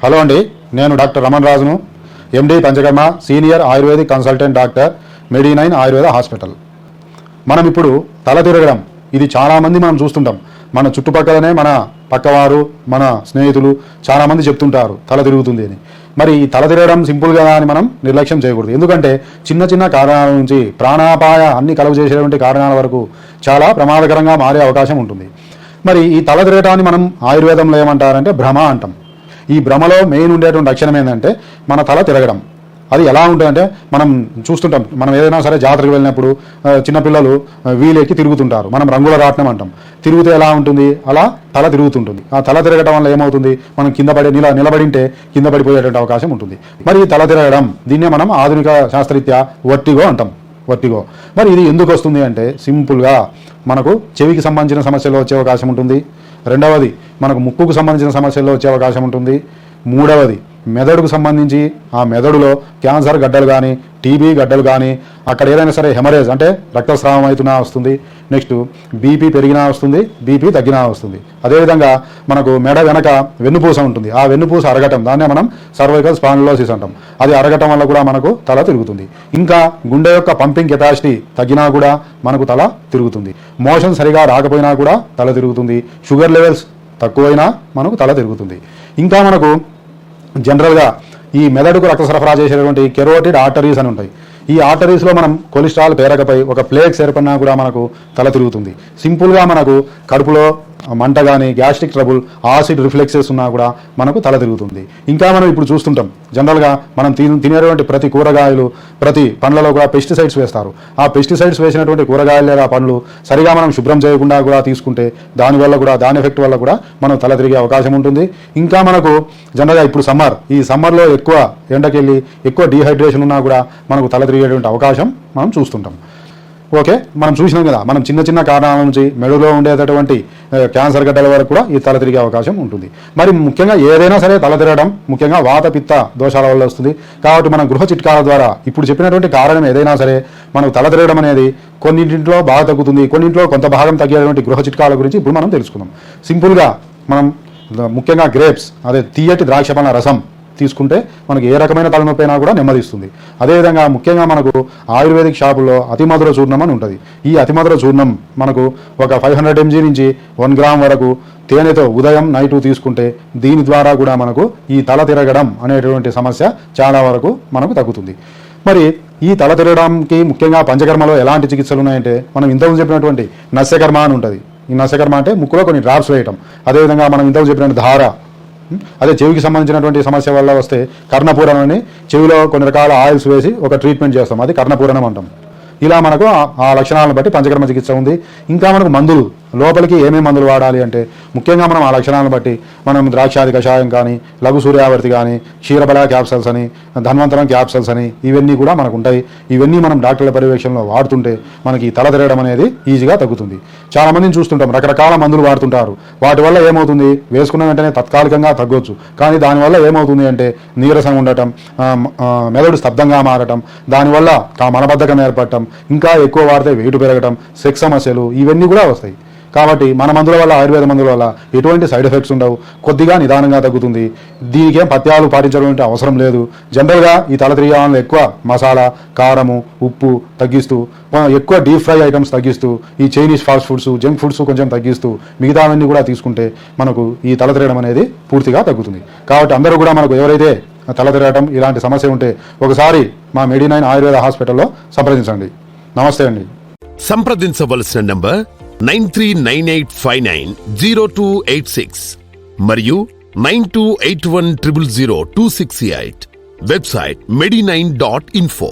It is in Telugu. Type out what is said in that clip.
హలో అండి నేను డాక్టర్ రమణ్ రాజును MD panchakarma senior ayurvedic consultant doctor medi nine Ayurveda hospital. మనం ఇప్పుడు తల తిరగడం ఇది చాలామంది మనం చూస్తుంటాం. మన చుట్టుపక్కలనే మన పక్కవారు మన స్నేహితులు చాలామంది చెప్తుంటారు తల తిరుగుతుంది అని. మరి ఈ తల తిరగడం సింపుల్గా అని మనం నిర్లక్ష్యం చేయకూడదు. ఎందుకంటే చిన్న చిన్న కారణాల నుంచి ప్రాణాపాయ అన్ని కలుగు చేసేటువంటి కారణాల వరకు చాలా ప్రమాదకరంగా మారే అవకాశం ఉంటుంది. మరి ఈ తల తిరగటాన్ని మనం ఆయుర్వేదంలో ఏమంటారంటే భ్రమ అంటాం. ఈ భ్రమలో మెయిన్ ఉండేటువంటి లక్షణం ఏంటంటే మన తల తిరగడం. అది ఎలా ఉంటుందంటే మనం చూస్తుంటాం మనం ఏదైనా సరే జాతరకు వెళ్ళినప్పుడు చిన్నపిల్లలు వీలెక్కి తిరుగుతుంటారు. మనం రంగుల రాట్నం అంటాం. తిరిగితే ఎలా ఉంటుంది? అలా తల తిరుగుతుంటుంది. ఆ తల తిరగడం వల్ల ఏమవుతుంది? మనం కింద పడి నిల నిలబడింటే కింద పడిపోయేటువంటి అవకాశం ఉంటుంది. మరి ఈ తల తిరగడం దీన్నే మనం ఆధునిక శాస్త్రరీత్యా వర్టిగో అంటాం. వర్టిగో. మరి ఇది ఎందుకు వస్తుంది అంటే సింపుల్గా మనకు చెవికి సంబంధించిన సమస్యలు వచ్చే అవకాశం ఉంటుంది. రెండవది మనకు ముక్కుకు సంబంధించిన సమస్యల్లో వచ్చే అవకాశం ఉంటుంది. మూడవది మెదడుకు సంబంధించి ఆ మెదడులో క్యాన్సర్ గడ్డలు కానీ టీబీ గడ్డలు కానీ అక్కడ ఏదైనా సరే హెమరేజ్ అంటే రక్తస్రావం అవుతున్నా వస్తుంది. నెక్స్ట్ బీపీ పెరిగినా వస్తుంది బీపీ తగ్గినా వస్తుంది. అదేవిధంగా మనకు మెడ వెనక వెన్నుపూస ఉంటుంది. ఆ వెన్నుపూస అరగటం దాన్నే మనం సర్వైకల్ స్పాండిలోసిస్ అంటాం. అది అరగటం వల్ల కూడా మనకు తల తిరుగుతుంది. ఇంకా గుండె యొక్క పంపింగ్ కెపాసిటీ తగ్గినా కూడా మనకు తల తిరుగుతుంది. మోషన్ సరిగా రాకపోయినా కూడా తల తిరుగుతుంది. షుగర్ లెవెల్స్ తక్కువైనా మనకు తల తిరుగుతుంది. ఇంకా మనకు జనరల్గా ఈ మెదడుకు రక్త సరఫరా చేసేటువంటి కెరోటిడ్ ఆర్టరీస్ అని ఉంటాయి. ఈ ఆర్టరీస్లో మనం కొలెస్ట్రాల్ పేరకపై ఒక ప్లేక్స్ ఏర్పడినా కూడా మనకు తల తిరుగుతుంది. సింపుల్గా మనకు కడుపులో మంట కానీ గ్యాస్ట్రిక్ ట్రబుల్ ఆసిడ్ రిఫ్లెక్సెస్ ఉన్నా కూడా మనకు తల తిరుగుతుంది. ఇంకా మనం ఇప్పుడు చూస్తుంటాం జనరల్గా మనం తిని తినేటువంటి ప్రతి కూరగాయలు ప్రతి పండ్లలో కూడా పెస్టిసైడ్స్ వేస్తారు. ఆ పెస్టిసైడ్స్ వేసినటువంటి కూరగాయలు లేదా పండ్లు సరిగా మనం శుభ్రం చేయకుండా కూడా తీసుకుంటే దానివల్ల కూడా దాని ఎఫెక్ట్ వల్ల కూడా మనం తల తిరిగే అవకాశం ఉంటుంది. ఇంకా మనకు జనరల్గా ఇప్పుడు సమ్మర్ ఈ సమ్మర్లో ఎక్కువ ఎండకెళ్ళి ఎక్కువ డీహైడ్రేషన్ ఉన్నా కూడా మనకు తల తిరిగేటువంటి అవకాశం మనం చూస్తుంటాం. ఓకే మనం చూసినాం కదా మనం చిన్న చిన్న కారణాల నుంచి మెడలో ఉండేటటువంటి క్యాన్సర్ గడ్డల వరకు కూడా ఈ తల తిరిగే అవకాశం ఉంటుంది. మరి ముఖ్యంగా ఏదైనా సరే తల తిరగడం ముఖ్యంగా వాత పిత్త దోషాల వల్ల వస్తుంది. కాబట్టి మనం గృహ చిట్కాల ద్వారా ఇప్పుడు చెప్పినటువంటి కారణం ఏదైనా సరే మనకు తల తిరగడం అనేది కొన్నింటిలో బాగా తగ్గుతుంది. కొన్నింటిలో కొంత భాగం తగ్గేటువంటి గృహ చిట్కాల గురించి ఇప్పుడు మనం తెలుసుకుందాం. సింపుల్గా మనం ముఖ్యంగా గ్రేప్స్ అదే తీయటి ద్రాక్ష రసం తీసుకుంటే మనకి ఏ రకమైన తలనొప్పి అయినా కూడా నెమ్మదిస్తుంది. అదేవిధంగా ముఖ్యంగా మనకు ఆయుర్వేదిక్ షాపుల్లో అతిమధుర చూర్ణం అని ఉంటుంది. ఈ అతిమధుర చూర్ణం మనకు ఒక ఫైవ్ హండ్రెడ్ ఎంజీ నుంచి వన్ గ్రామ్ వరకు తేనెతో ఉదయం నైటు తీసుకుంటే దీని ద్వారా కూడా మనకు ఈ తల తిరగడం అనేటువంటి సమస్య చాలా వరకు మనకు తగ్గుతుంది. మరి ఈ తల తిరగడానికి ముఖ్యంగా పంచకర్మలో ఎలాంటి చికిత్సలు ఉన్నాయంటే మనం ఇంతకుముందు చెప్పినటువంటి నస్యకర్మ అని ఉంటుంది. ఈ నస్యకర్మ అంటే ముక్కులో కొన్ని డ్రాప్స్ వేయటం. అదేవిధంగా మనం ఇంతకు చెప్పినటువంటి ధార అదే చెవికి సంబంధించినటువంటి సమస్య వల్ల వస్తే కర్ణపూరణం అని చెవిలో కొన్ని రకాల ఆయిల్స్ వేసి ఒక ట్రీట్మెంట్ చేస్తాం. అది కర్ణపూరణం అంటాం. ఇలా మనకు ఆ- ఆ లక్షణాలను బట్టి పంచకర్మ చికిత్స ఉంది. ఇంకా మనకు మందులు లోపలికి ఏమేమి మందులు వాడాలి అంటే ముఖ్యంగా మనం ఆ లక్షణాలను బట్టి మనం ద్రాక్షాది కషాయం కానీ లఘు సూర్యావర్తి కానీ క్షీరబల క్యాప్సల్స్ అని ధన్వంతరం క్యాప్సల్స్ అని ఇవన్నీ కూడా మనకు ఉంటాయి ఇవన్నీ మనం డాక్టర్ల పర్యవేక్షణలో వాడుతుంటే మనకి తల తిరగడం అనేది ఈజీగా తగ్గుతుంది. చాలామందిని చూస్తుంటాం రకరకాల మందులు వాడుతుంటారు. వాటి వల్ల ఏమవుతుంది? వేసుకున్న వెంటనే తత్కాలికంగా తగ్గొచ్చు. కానీ దానివల్ల ఏమవుతుంది అంటే నీరసం ఉండటం మెదడు స్తబ్దంగా మారటం దానివల్ల కా- మలబద్ధకం ఏర్పడటం ఇంకా ఎక్కువ వాడితే వెయిట్ పెరగటం సెక్స్ సమస్యలు ఇవన్నీ కూడా వస్తాయి. కాబట్టి మన మందుల వల్ల ఆయుర్వేద మందుల వల్ల ఎటువంటి సైడ్ ఎఫెక్ట్స్ ఉండవు. కొద్దిగా నిదానంగా తగ్గుతుంది. దీనికేం పత్యాలు పాటించడం అవసరం లేదు. జనరల్గా ఈ తలత్రియాలను ఎక్కువ మసాలా కారము ఉప్పు తగ్గిస్తూ ఎక్కువ డీప్ ఫ్రై ఐటమ్స్ తగ్గిస్తూ ఈ Chinese fast foods junk foods కొంచెం తగ్గిస్తూ మిగతావన్నీ కూడా తీసుకుంటే మనకు ఈ తల తిరగడం అనేది పూర్తిగా తగ్గుతుంది. కాబట్టి అందరూ కూడా మనకు ఎవరైతే తల తిరగడం ఇలాంటి సమస్య ఉంటే ఒకసారి మా మెడినైన్ ఆయుర్వేద హాస్పిటల్లో సంప్రదించండి. నమస్తే అండి. సంప్రదించవలసిన number nine three nine eight five nine zero two eight six మరియు nine two eight one triple zero two six eight website medi nine dot info